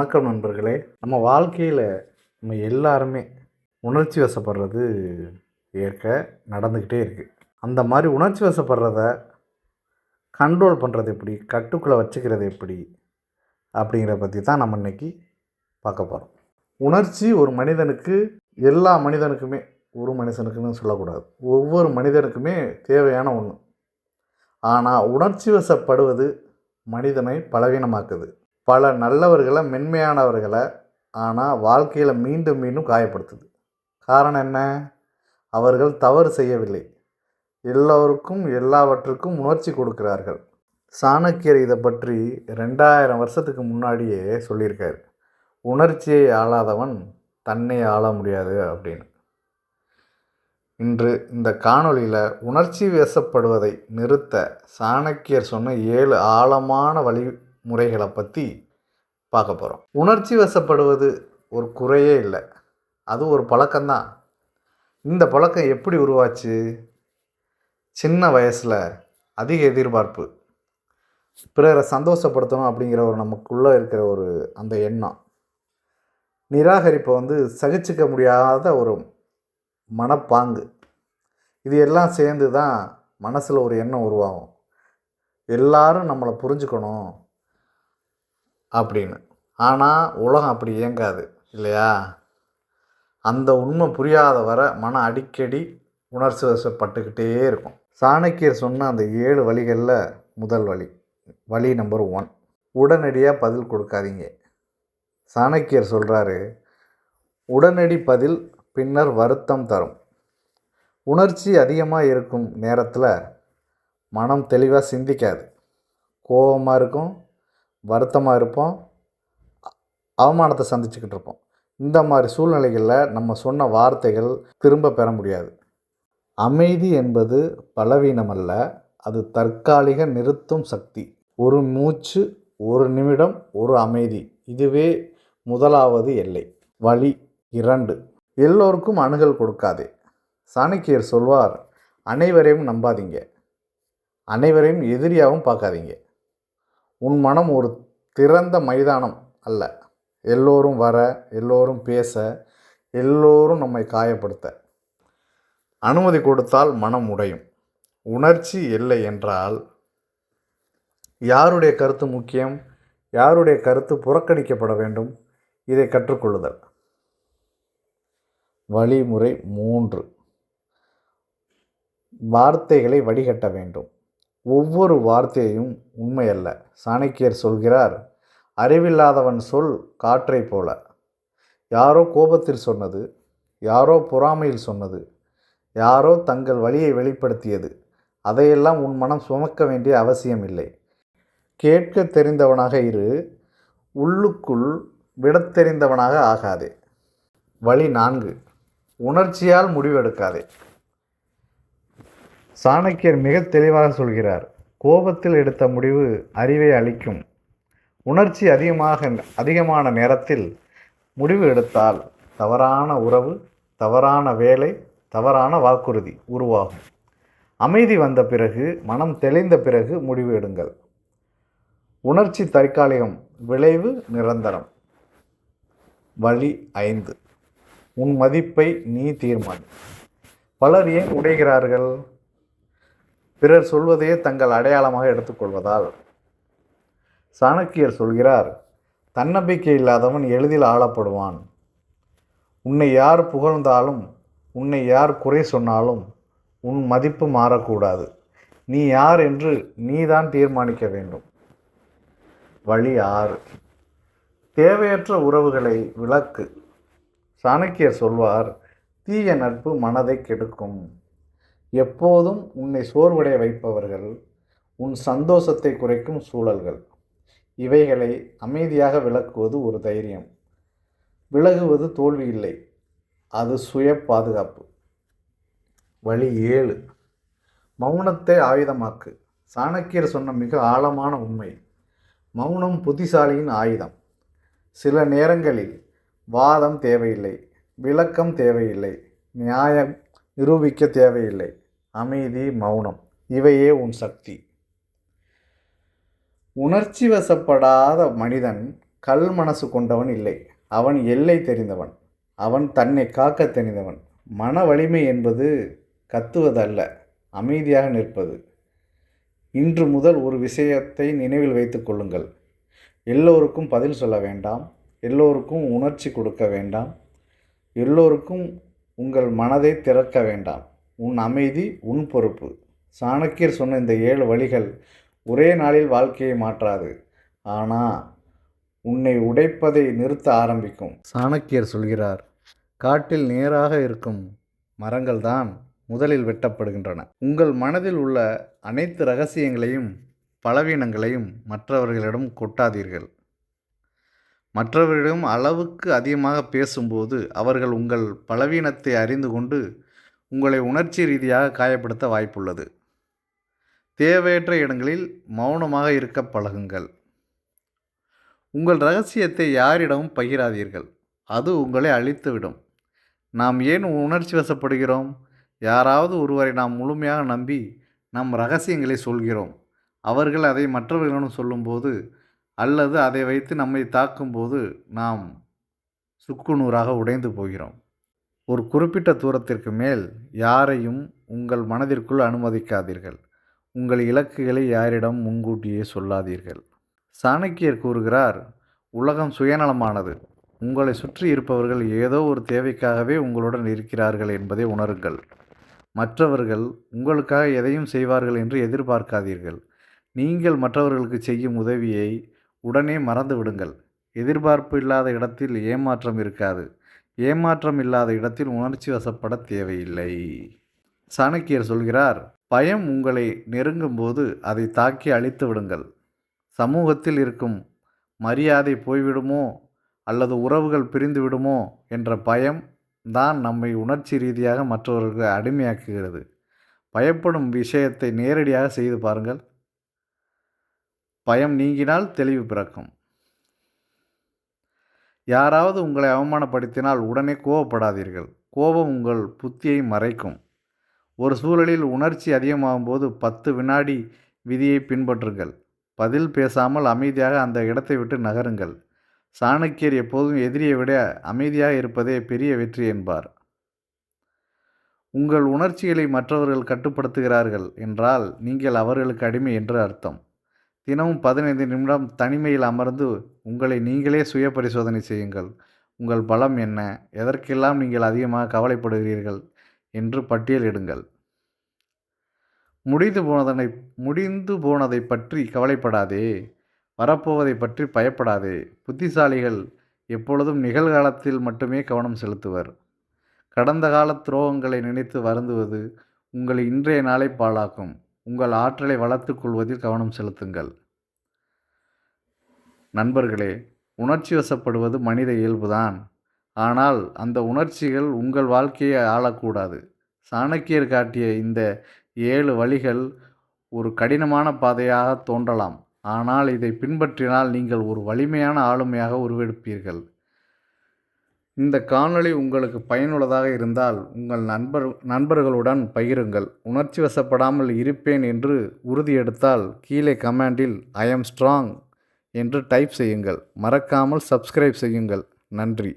வணக்கம் நண்பர்களே. நம்ம வாழ்க்கையில் நம்ம எல்லாருமே உணர்ச்சி வசப்படுறது ஏற்க நடந்துக்கிட்டே இருக்குது அந்த மாதிரி உணர்ச்சி வசப்படுறத கண்ட்ரோல் பண்ணுறது எப்படி? கட்டுக்குள்ளே வச்சுக்கிறது எப்படி? அப்படிங்கிறத பற்றி தான் நம்ம இன்னைக்கு பார்க்க போகிறோம் உணர்ச்சி ஒரு மனிதனுக்கு எல்லா மனிதனுக்குமே ஒரு மனுஷனுக்குன்னு சொல்லக்கூடாது. ஒவ்வொரு மனிதனுக்குமே தேவையான ஒன்று ஆனால் உணர்ச்சி வசப்படுவது மனிதனை பலவீனமாக்குது. பல நல்லவர்களை மென்மையானவர்களை ஆனால் வாழ்க்கையில் மீண்டும் மீண்டும் காயப்படுத்துது. காரணம் என்ன? அவர்கள் தவறு செய்யவில்லை. எல்லோருக்கும் எல்லாவற்றுக்கும் உணர்ச்சி கொடுக்கிறார்கள். சாணக்கியர் இதை பற்றி ரெண்டாயிரம் வருஷத்துக்கு முன்னாடியே சொல்லியிருக்கார். உணர்ச்சியை ஆளாதவன் தன்னை ஆள முடியாது அப்படின்னு. இன்று இந்த காணொளியில் உணர்ச்சி வசப்படுவதை நிறுத்த சாணக்கியர் சொன்ன ஏழு ஆழமான வழி முறைகளை பற்றி பார்க்க போகிறோம் உணர்ச்சி வசப்படுவது ஒரு குறையே இல்லை. அது ஒரு பழக்கம்தான். இந்த பழக்கம் எப்படி உருவாச்சு? சின்ன வயசில் அதிக எதிர்பார்ப்பு. பிறரை சந்தோஷப்படுத்தணும் அப்படிங்கிற ஒரு நமக்குள்ளே இருக்கிற ஒரு அந்த எண்ணம். நிராகரிப்பை வந்து சகிச்சுக்க முடியாத ஒரு மனப்பாங்கு. இது எல்லாம் சேர்ந்து தான் மனசில் ஒரு எண்ணம் உருவாகும். எல்லாரும் நம்மளை புரிஞ்சுக்கணும். அப்படின்னு. ஆனால் உலகம் அப்படி இயங்காது இல்லையா? அந்த உண்மை புரியாத வர மனம் அடிக்கடி உணர்ச்சி வசப்பட்டுக்கிட்டே இருக்கும். சாணக்கியர் சொன்ன அந்த ஏழு வழிகளில் முதல் வழி வழி நம்பர் ஒன் உடனடியாக பதில் கொடுக்காதீங்க. சாணக்கியர் சொல்கிறாரு உடனடி பதில் பின்னர் வருத்தம் தரும். உணர்ச்சி அதிகமாக இருக்கும் நேரத்தில் மனம் தெளிவாக சிந்திக்காது. கோபமாக இருக்கும் வருத்தமாக இருப்போம் அவமானத்தை சந்திச்சுக்கிட்டு இருப்போம். இந்த மாதிரி சூழ்நிலைகளில் நம்ம சொன்ன வார்த்தைகள் திரும்ப பெற முடியாது. அமைதி என்பது பலவீனம் அல்ல அது தற்காலிக நிறுத்தும் சக்தி. ஒரு மூச்சு ஒரு நிமிடம் ஒரு அமைதி இதுவே முதலாவது எல்லை. வழி இரண்டு. எல்லோருக்கும் அணுகல் கொடுக்காதே. சாணக்கியர் சொல்வார் அனைவரையும் நம்பாதீங்க. அனைவரையும் எதிரியாகவும் பார்க்காதீங்க. உன் மனம் ஒரு திறந்த மைதானம் அல்ல. எல்லோரும் வர எல்லோரும் பேச எல்லோரும் நம்மை காயப்படுத்த. அனுமதி கொடுத்தால் மனம் உடையும். உணர்ச்சி இல்லை என்றால் யாருடைய கருத்து முக்கியம்? யாருடைய கருத்து புறக்கணிக்கப்பட வேண்டும்? இதை கற்றுக்கொள்ளுதல். வழிமுறை மூன்று. வார்த்தைகளை வடிகட்ட வேண்டும். ஒவ்வொரு வார்த்தையும் உண்மையல்ல. சாணக்கியர் சொல்கிறார் அறிவில்லாதவன் சொல் காற்றை போல. யாரோ கோபத்தில் சொன்னது யாரோ பொறாமையில் சொன்னது யாரோ தங்கள் வழியை வெளிப்படுத்தியது. அதையெல்லாம் உன் மனம் சுமக்க வேண்டிய அவசியம் இல்லை. கேட்க தெரிந்தவனாக இரு உள்ளுக்குள் விடத் தெரிந்தவனாக ஆகாதே. வழி நான்கு உணர்ச்சியால் முடிவெடுக்காதே. சாணக்கியர் மிக தெளிவாக சொல்கிறார் கோபத்தில் எடுத்த முடிவு அறிவை அளிக்கும். உணர்ச்சி அதிகமாக அதிகமான நேரத்தில் முடிவு எடுத்தால் தவறான உறவு தவறான வேலை தவறான வாக்குறுதி உருவாகும். அமைதி வந்த பிறகு மனம் தெளிந்த பிறகு முடிவு எடுங்கள். உணர்ச்சி தற்காலிகம் விளைவு நிரந்தரம். வழி ஐந்து. உன் மதிப்பை நீ தீர்மானி. பலர் ஏன் உடைகிறார்கள்? பிறர் சொல்வதையே தங்கள் அடையாளமாக எடுத்துக்கொள்வதால். சாணக்கியர் சொல்கிறார் தன்னம்பிக்கை இல்லாதவன் எளிதில் ஆளப்படுவான். உன்னை யார் புகழ்ந்தாலும் உன்னை யார் குறை சொன்னாலும் உன் மதிப்பு மாறக்கூடாது. நீ யார் என்று நீதான் தீர்மானிக்க வேண்டும். வழி ஆறு. தேவையற்ற உறவுகளை விளக்கு. சாணக்கியர் சொல்வார் தீய நட்பு மனதை கெடுக்கும். எப்போதும் உன்னை சோர்வடைய வைப்பவர்கள் உன் சந்தோஷத்தை குறைக்கும் சூழல்கள். இவைகளை அமைதியாக விளக்குவது ஒரு தைரியம். விலகுவது தோல்வி இல்லை அது சுய பாதுகாப்பு வழி ஏழு. மௌனத்தை ஆயுதமாக்கு. சாணக்கியர் சொன்ன மிக ஆழமான உண்மை. மௌனம் புத்திசாலியின் ஆயுதம். சில நேரங்களில் வாதம் தேவையில்லை விளக்கம் தேவையில்லை நியாயம் நிரூபிக்க தேவையில்லை. அமைதி மௌனம் இவையே உன் சக்தி. உணர்ச்சி வசப்படாத மனிதன் கல் மனசு கொண்டவன் இல்லை. அவன் எல்லை தெரிந்தவன். அவன் தன்னை காக்க தெரிந்தவன். மன வலிமை என்பது கத்துவதல்ல அமைதியாக நிற்பது. இன்று முதல் ஒரு விஷயத்தை நினைவில் வைத்துக் கொள்ளுங்கள். எல்லோருக்கும் பதில் சொல்ல வேண்டாம். எல்லோருக்கும் உணர்ச்சி கொடுக்க வேண்டாம். எல்லோருக்கும் உங்கள் மனதை திறக்க வேண்டாம். உன் அமைதி உன் பொறுப்பு. சாணக்கியர் சொன்ன இந்த ஏழு வழிகள் ஒரே நாளில் வாழ்க்கையை மாற்றாது. ஆனால் உன்னை உடைப்பதை நிறுத்த ஆரம்பிக்கும். சாணக்கியர் சொல்கிறார் காட்டில் நேராக இருக்கும் மரங்கள் தான் முதலில் வெட்டப்படுகின்றன. உங்கள் மனதில் உள்ள அனைத்து ரகசியங்களையும் பலவீனங்களையும் மற்றவர்களிடம் கொட்டாதீர்கள். மற்றவர்களிடம் அளவுக்கு அதிகமாக பேசும்போது அவர்கள் உங்கள் பலவீனத்தை அறிந்து கொண்டு உங்களை உணர்ச்சி ரீதியாக காயப்படுத்த வாய்ப்புள்ளது. தேவையற்ற இடங்களில் மௌனமாக இருக்க பழகுங்கள். உங்கள் ரகசியத்தை யாரிடமும் பகிராதீர்கள். அது உங்களை அழித்துவிடும். நாம் ஏன் உணர்ச்சி வசப்படுகிறோம்? யாராவது ஒருவரை நாம் முழுமையாக நம்பி நம் ரகசியங்களை சொல்கிறோம். அவர்கள் அதை மற்றவர்களிடம் சொல்லும்போது அல்லது அதை வைத்து நம்மை தாக்கும்போது நாம் சுக்குநூறாக உடைந்து போகிறோம். ஒரு குறிப்பிட்ட தூரத்திற்கு மேல் யாரையும் உங்கள் மனதிற்குள் அனுமதிக்காதீர்கள். உங்கள் இலக்குகளை யாரிடம் முன்கூட்டியே சொல்லாதீர்கள். சாணக்கியர் கூறுகிறார் உலகம் சுயநலமானது. உங்களை சுற்றி இருப்பவர்கள் ஏதோ ஒரு தேவைக்காகவே உங்களுடன் இருக்கிறார்கள் என்பதை உணருங்கள். மற்றவர்கள் உங்களுக்காக எதையும் செய்வார்கள் என்று எதிர்பார்க்காதீர்கள். நீங்கள் மற்றவர்களுக்கு செய்யும் உதவியை உடனே மறந்து விடுங்கள். எதிர்பார்ப்பு இல்லாத இடத்தில் ஏமாற்றம் இருக்காது. ஏமாற்றம் இல்லாத இடத்தில் உணர்ச்சி வசப்பட தேவையில்லை. சாணக்கியர் சொல்கிறார் பயம் உங்களை நெருங்கும்போது அதை தாக்கி அழித்து விடுங்கள். சமூகத்தில் இருக்கும் மரியாதை போய்விடுமோ? அல்லது உறவுகள் பிரிந்து விடுமோ? என்ற பயம் தான் நம்மை உணர்ச்சி ரீதியாக மற்றவர்களுக்கு அடிமையாக்குகிறது. பயப்படும் விஷயத்தை நேரடியாக செய்து பாருங்கள். பயம் நீங்கினால் தெளிவு பிறக்கும். யாராவது உங்களை அவமானப்படுத்தினால் உடனே கோவப்படாதீர்கள். கோபம் உங்கள் புத்தியை மறைக்கும். ஒரு சூழலில் உணர்ச்சி அதிகமாகும் போது பத்து வினாடி விதியை பின்பற்றுங்கள். பதில் பேசாமல் அமைதியாக அந்த இடத்தை விட்டு நகருங்கள். சாணக்கியர் எப்போதும் எதிரியை விட அமைதியாக இருப்பதே பெரிய வெற்றி என்பார். உங்கள் உணர்ச்சிகளை மற்றவர்கள் கட்டுப்படுத்துகிறார்கள் என்றால் நீங்கள் அவர்களுக்கு அடிமை என்று அர்த்தம். தினமும் பதினைந்து நிமிடம் தனிமையில் அமர்ந்து உங்களை நீங்களே சுய பரிசோதனை செய்யுங்கள். உங்கள் பலம் என்ன? எதற்கெல்லாம் நீங்கள் அதிகமாக கவலைப்படுகிறீர்கள்? என்று பட்டியலிடுங்கள் முடிந்து போனதனை முடிந்து போனதை பற்றி கவலைப்படாதே. வரப்போவதை பற்றி பயப்படாதே. புத்திசாலிகள் எப்பொழுதும் நிகழ்காலத்தில் மட்டுமே கவனம் செலுத்துவர். கடந்த கால துரோகங்களை நினைத்து வருந்துவது உங்களை இன்றைய நாளை பாழாக்கும். உங்கள் ஆற்றலை வளர்த்து கொள்வதில் கவனம் செலுத்துங்கள். நண்பர்களே உணர்ச்சி வசப்படுவது மனித இயல்புதான். ஆனால் அந்த உணர்ச்சிகள் உங்கள் வாழ்க்கையை ஆளக்கூடாது. சாணக்கியர் காட்டிய இந்த ஏழு வழிகள் ஒரு கடினமான பாதையாக தோன்றலாம். ஆனால் இதை பின்பற்றினால் நீங்கள் ஒரு வலிமையான ஆளுமையாக உருவெடுப்பீர்கள். இந்த காணொளி உங்களுக்கு பயனுள்ளதாக இருந்தால் உங்கள் நண்பர் நண்பர்களுடன் பகிருங்கள். உணர்ச்சி வசப்படாமல் இருப்பேன் என்று உறுதியெடுத்தால் கீழே கமெண்டில் ஐ எம் ஸ்ட்ராங் என்று டைப் செய்யுங்கள். மறக்காமல் சப்ஸ்கிரைப் செய்யுங்கள். நன்றி.